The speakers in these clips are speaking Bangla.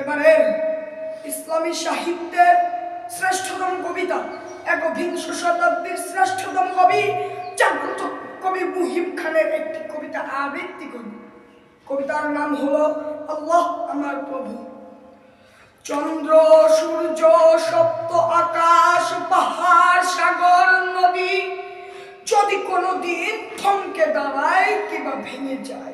এবারে ইসলামী সাহিত্যের শ্রেষ্ঠতম কবিতা, একবিংশ শতাব্দীর শ্রেষ্ঠতম কবি, জাগ্রত কবি মুহিব খানের একটি কবিতা আবৃত্তি করি কবিতার নাম হলো আল্লাহ আমার প্রভু। চন্দ্র, সূর্য, সপ্ত, আকাশ, পাহাড়, সাগর, নদী, যদি কোনোদিন থমকে দাঁড়ায় কিংবা ভেঙে যায়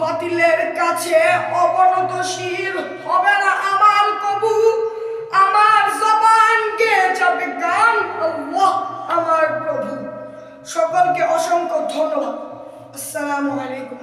বাতিলের কাছে অবনতশীল হবে না আমার কবু। আমার জবানকে যাবে গান আল্লাহ আমার প্রভু। সকলকে অসংখ্য ধন্যবাদ। আসসালামু আলাইকুম।